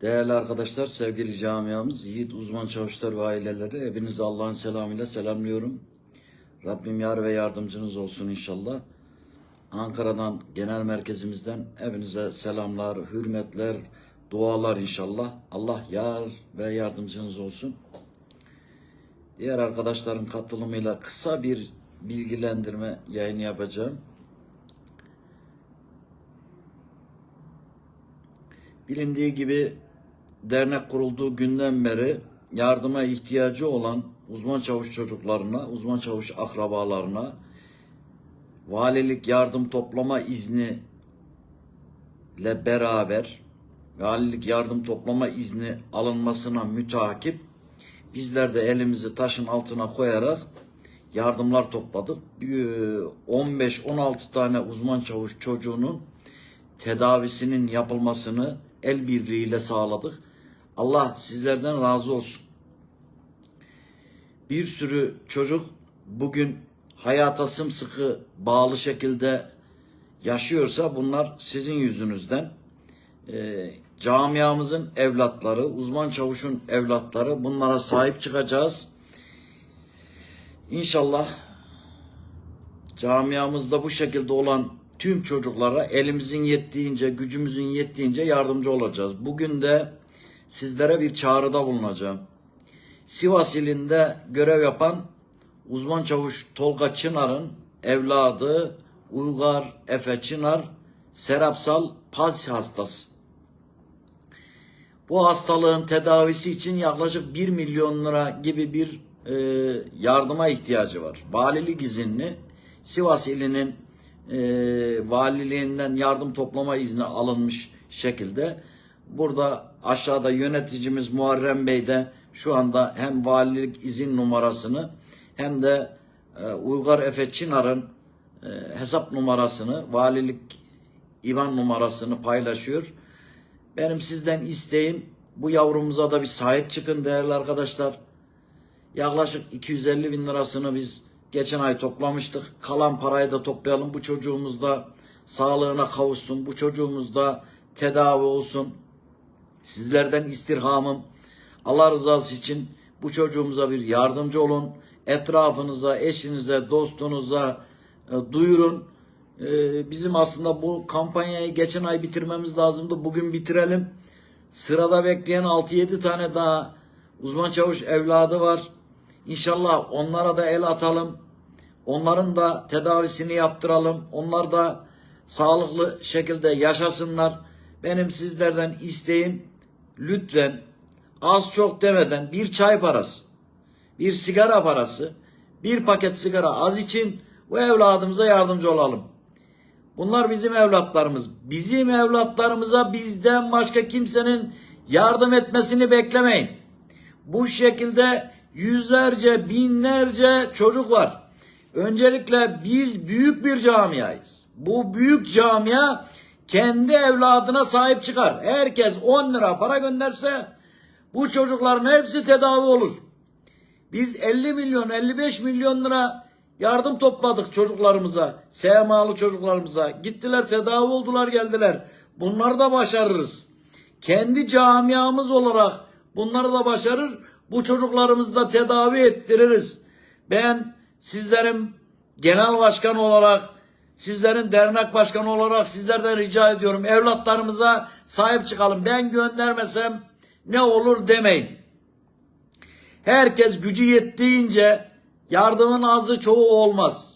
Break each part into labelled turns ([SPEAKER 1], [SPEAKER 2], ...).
[SPEAKER 1] Değerli arkadaşlar, sevgili camiamız, yiğit uzman çavuşlar ve aileleri hepinizi Allah'ın selamıyla selamlıyorum. Rabbim yar ve yardımcınız olsun inşallah. Ankara'dan, genel merkezimizden hepinize selamlar, hürmetler, dualar inşallah. Allah yar ve yardımcınız olsun. Diğer arkadaşların katılımıyla kısa bir bilgilendirme yayını yapacağım. Bilindiği gibi dernek kurulduğu günden beri yardıma ihtiyacı olan uzman çavuş çocuklarına, uzman çavuş akrabalarına valilik yardım toplama izni ile beraber valilik yardım toplama izni alınmasına mütakip bizler de elimizi taşın altına koyarak yardımlar topladık. Bir 15-16 tane uzman çavuş çocuğunun tedavisinin yapılmasını el birliğiyle sağladık. Allah sizlerden razı olsun. Bir sürü çocuk bugün hayata sımsıkı bağlı şekilde yaşıyorsa bunlar sizin yüzünüzden. Ee, camiamızın evlatları, uzman çavuşun evlatları bunlara sahip çıkacağız. İnşallah camiamızda bu şekilde olan tüm çocuklara elimizin yettiğince, gücümüzün yettiğince yardımcı olacağız. Bugün de sizlere bir çağrıda bulunacağım. Sivas ilinde görev yapan uzman çavuş Tolga Çınar'ın evladı Uygar Efe Çınar serapsal palsi hastası. Bu hastalığın tedavisi için yaklaşık 1 milyon lira gibi bir e, yardıma ihtiyacı var. Valilik izinli Sivas ilinin e, valiliğinden yardım toplama izni alınmış şekilde. Burada aşağıda yöneticimiz Muharrem Bey de şu anda hem valilik izin numarasını hem de e, Uygar Efe Çınar'ın e, hesap numarasını, valilik IBAN numarasını paylaşıyor. Benim sizden isteğim bu yavrumuza da bir sahip çıkın değerli arkadaşlar. Yaklaşık 250 bin lirasını biz geçen ay toplamıştık. Kalan parayı da toplayalım. Bu çocuğumuz da sağlığına kavuşsun. Bu çocuğumuz da tedavi olsun. Sizlerden istirhamım Allah rızası için bu çocuğumuza bir yardımcı olun. Etrafınıza, eşinize, dostunuza e, duyurun. E, bizim aslında bu kampanyayı geçen ay bitirmemiz lazımdı. Bugün bitirelim. Sırada bekleyen 6-7 tane daha uzman çavuş evladı var. İnşallah onlara da el atalım. Onların da tedavisini yaptıralım. Onlar da sağlıklı şekilde yaşasınlar. Benim sizlerden isteğim lütfen az çok demeden bir çay parası, bir sigara parası, bir paket sigara az için bu evladımıza yardımcı olalım. Bunlar bizim evlatlarımız. Bizim evlatlarımıza bizden başka kimsenin yardım etmesini beklemeyin. Bu şekilde yüzlerce, binlerce çocuk var. Öncelikle biz büyük bir camiayız. Bu büyük camia kendi evladına sahip çıkar. Herkes 10 lira para gönderse bu çocukların hepsi tedavi olur. Biz 50 milyon, 55 milyon lira yardım topladık çocuklarımıza, SMA'lı çocuklarımıza. Gittiler tedavi oldular geldiler. Bunları da başarırız. Kendi camiamız olarak bunları da başarır. Bu çocuklarımızı da tedavi ettiririz. Ben sizlerin genel başkan olarak, sizlerin dernek başkanı olarak sizlerden rica ediyorum. Evlatlarımıza sahip çıkalım. Ben göndermesem ne olur demeyin. Herkes gücü yettiğince yardımın azı çoğu olmaz.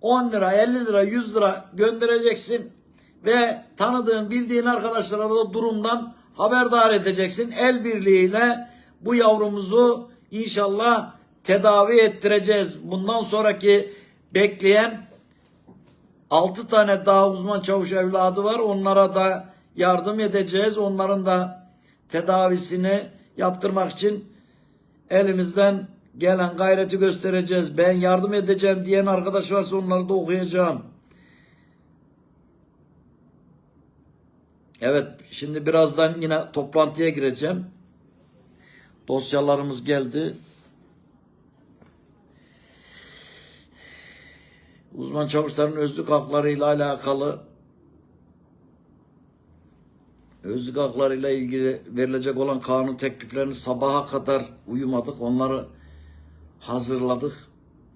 [SPEAKER 1] 10 lira, 50 lira, 100 lira göndereceksin ve tanıdığın, bildiğin arkadaşlara da durumdan haberdar edeceksin. El birliğiyle bu yavrumuzu inşallah tedavi ettireceğiz. Bundan sonraki bekleyen 6 tane daha uzman çavuş evladı var. Onlara da yardım edeceğiz. Onların da tedavisini yaptırmak için elimizden gelen gayreti göstereceğiz. Ben yardım edeceğim diyen arkadaş varsa onları da okuyacağım. Evet, şimdi birazdan yine toplantıya gireceğim. Dosyalarımız geldi. Uzman çavuşların özlük haklarıyla alakalı özlük haklarıyla ilgili verilecek olan kanun tekliflerini sabaha kadar uyumadık. Onları hazırladık.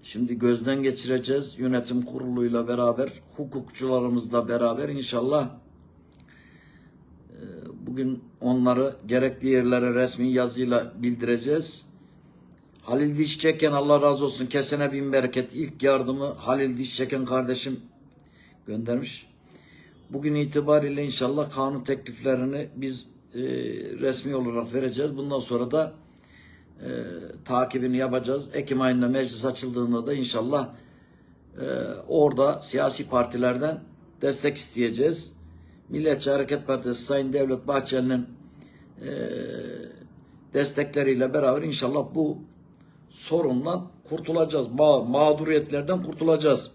[SPEAKER 1] Şimdi gözden geçireceğiz. Yönetim kuruluyla beraber, hukukçularımızla beraber inşallah e, bugün onları gerekli yerlere resmi yazıyla bildireceğiz. Halil Dişçeken Allah razı olsun kesene bin bereket ilk yardımı Halil Dişçeken kardeşim göndermiş. Bugün itibariyle inşallah kanun tekliflerini biz e, resmi olarak vereceğiz. Bundan sonra da e, takibini yapacağız. Ekim ayında meclis açıldığında da inşallah e, orada siyasi partilerden destek isteyeceğiz. Milliyetçi Hareket Partisi Sayın Devlet Bahçeli'nin e, destekleriyle beraber inşallah bu sorundan kurtulacağız. Ma- mağduriyetlerden kurtulacağız.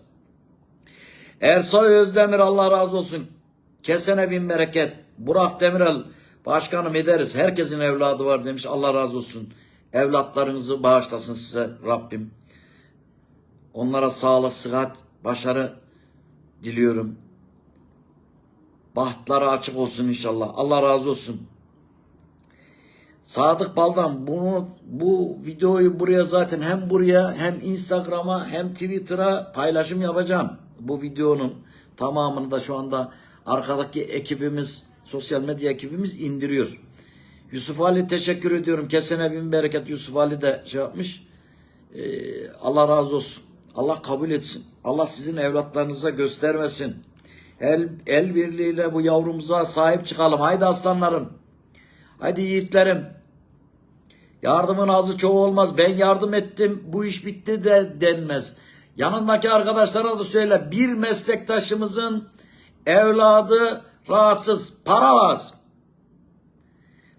[SPEAKER 1] Ersoy Özdemir Allah razı olsun. Kesene bin bereket. Burak Demirel başkanım ederiz. Herkesin evladı var demiş. Allah razı olsun. Evlatlarınızı bağışlasın size Rabbim. Onlara sağlık, sıhhat, başarı diliyorum. Bahtları açık olsun inşallah. Allah razı olsun. Sadık Baldan bunu bu videoyu buraya zaten hem buraya hem Instagram'a hem Twitter'a paylaşım yapacağım. Bu videonun tamamını da şu anda arkadaki ekibimiz sosyal medya ekibimiz indiriyor. Yusuf Ali teşekkür ediyorum. Kesene bin bereket Yusuf Ali de şey yapmış. Ee, Allah razı olsun. Allah kabul etsin. Allah sizin evlatlarınıza göstermesin. El, el birliğiyle bu yavrumuza sahip çıkalım. Haydi aslanlarım. Haydi yiğitlerim. Yardımın azı çoğu olmaz. Ben yardım ettim. Bu iş bitti de denmez. Yanındaki arkadaşlara da söyle. Bir meslektaşımızın evladı rahatsız. Para lazım.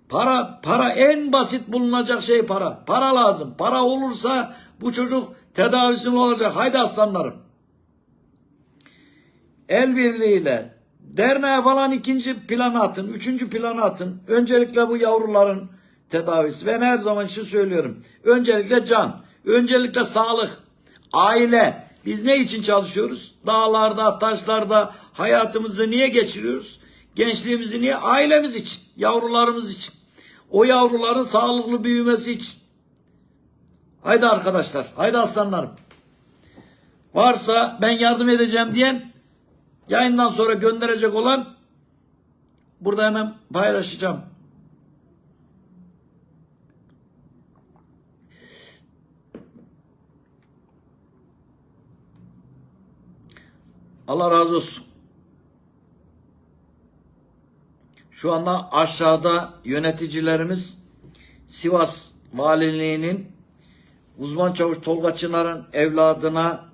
[SPEAKER 1] Para, para en basit bulunacak şey para. Para lazım. Para olursa bu çocuk tedavisini olacak. Haydi aslanlarım. El birliğiyle derneğe falan ikinci plana atın, üçüncü plana atın. Öncelikle bu yavruların tedavisi. Ben her zaman şu söylüyorum. Öncelikle can, öncelikle sağlık, aile. Biz ne için çalışıyoruz? Dağlarda, taşlarda hayatımızı niye geçiriyoruz? Gençliğimizi niye? Ailemiz için, yavrularımız için. O yavruların sağlıklı büyümesi için. Haydi arkadaşlar, haydi aslanlarım. Varsa ben yardım edeceğim diyen yayından sonra gönderecek olan burada hemen paylaşacağım. Allah razı olsun. Şu anda aşağıda yöneticilerimiz Sivas Valiliği'nin uzman çavuş Tolga Çınar'ın evladına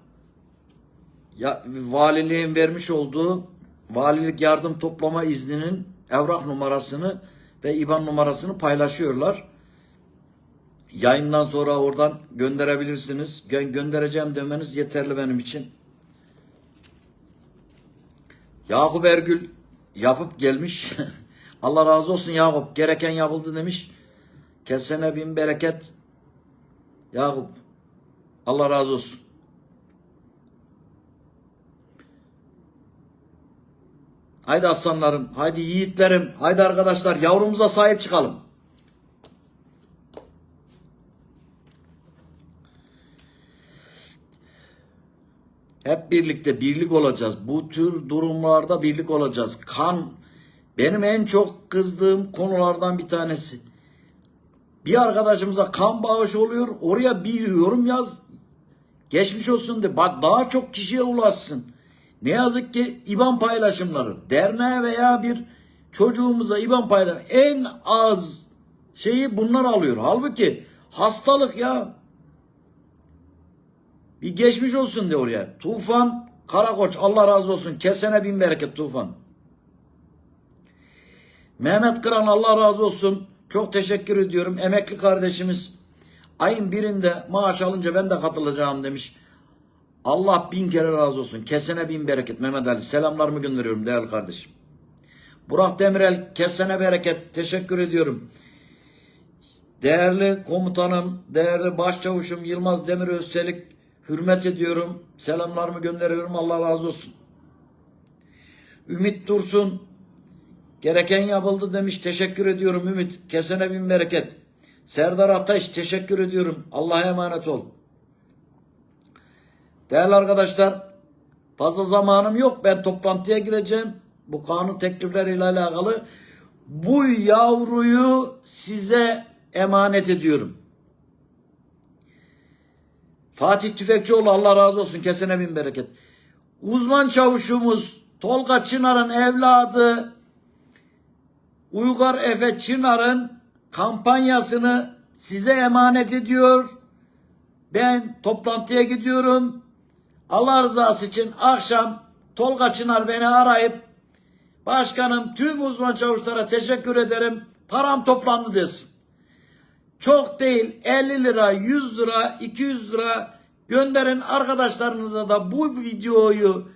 [SPEAKER 1] ya, valiliğin vermiş olduğu valilik yardım toplama izninin evrak numarasını ve IBAN numarasını paylaşıyorlar. Yayından sonra oradan gönderebilirsiniz. Gö- göndereceğim demeniz yeterli benim için. Yakup Ergül yapıp gelmiş. Allah razı olsun Yakup. Gereken yapıldı demiş. Kesene bin bereket. Yakup. Allah razı olsun. Haydi aslanlarım, haydi yiğitlerim, haydi arkadaşlar yavrumuza sahip çıkalım. Hep birlikte birlik olacağız. Bu tür durumlarda birlik olacağız. Kan benim en çok kızdığım konulardan bir tanesi. Bir arkadaşımıza kan bağışı oluyor. Oraya bir yorum yaz. Geçmiş olsun de. Daha çok kişiye ulaşsın. Ne yazık ki İBAN paylaşımları. Derneğe veya bir çocuğumuza İBAN paylaşım. En az şeyi bunlar alıyor. Halbuki hastalık ya. Bir geçmiş olsun de oraya. Tufan Karakoç Allah razı olsun. Kesene bin bereket Tufan. Mehmet Kıran Allah razı olsun. Çok teşekkür ediyorum. Emekli kardeşimiz ayın birinde maaş alınca ben de katılacağım demiş. Allah bin kere razı olsun. Kesene bin bereket Mehmet Ali. Selamlarımı gönderiyorum değerli kardeşim. Burak Demirel kesene bereket. Teşekkür ediyorum. Değerli komutanım, değerli başçavuşum Yılmaz Demir Özçelik hürmet ediyorum. Selamlarımı gönderiyorum. Allah razı olsun. Ümit Dursun Gereken yapıldı demiş. Teşekkür ediyorum Ümit. Kesene bin bereket. Serdar Ateş teşekkür ediyorum. Allah'a emanet ol. Değerli arkadaşlar fazla zamanım yok. Ben toplantıya gireceğim. Bu kanun teklifleriyle alakalı. Bu yavruyu size emanet ediyorum. Fatih Tüfekçioğlu Allah razı olsun kesene bin bereket. Uzman çavuşumuz Tolga Çınar'ın evladı Uygar Efe Çınar'ın kampanyasını size emanet ediyor. Ben toplantıya gidiyorum. Allah rızası için akşam Tolga Çınar beni arayıp başkanım tüm uzman çavuşlara teşekkür ederim. Param toplandı desin. Çok değil 50 lira, 100 lira, 200 lira gönderin arkadaşlarınıza da bu videoyu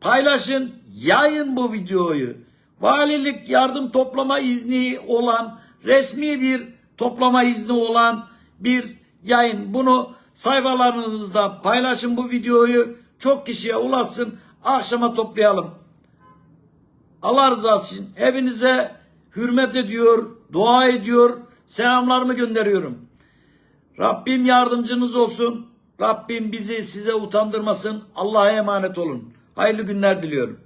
[SPEAKER 1] paylaşın, yayın bu videoyu. Valilik yardım toplama izni olan, resmi bir toplama izni olan bir yayın. Bunu sayfalarınızda paylaşın bu videoyu. Çok kişiye ulaşsın. Akşama toplayalım. Allah rızası için hepinize hürmet ediyor, dua ediyor, selamlarımı gönderiyorum. Rabbim yardımcınız olsun. Rabbim bizi size utandırmasın. Allah'a emanet olun. Hayırlı günler diliyorum.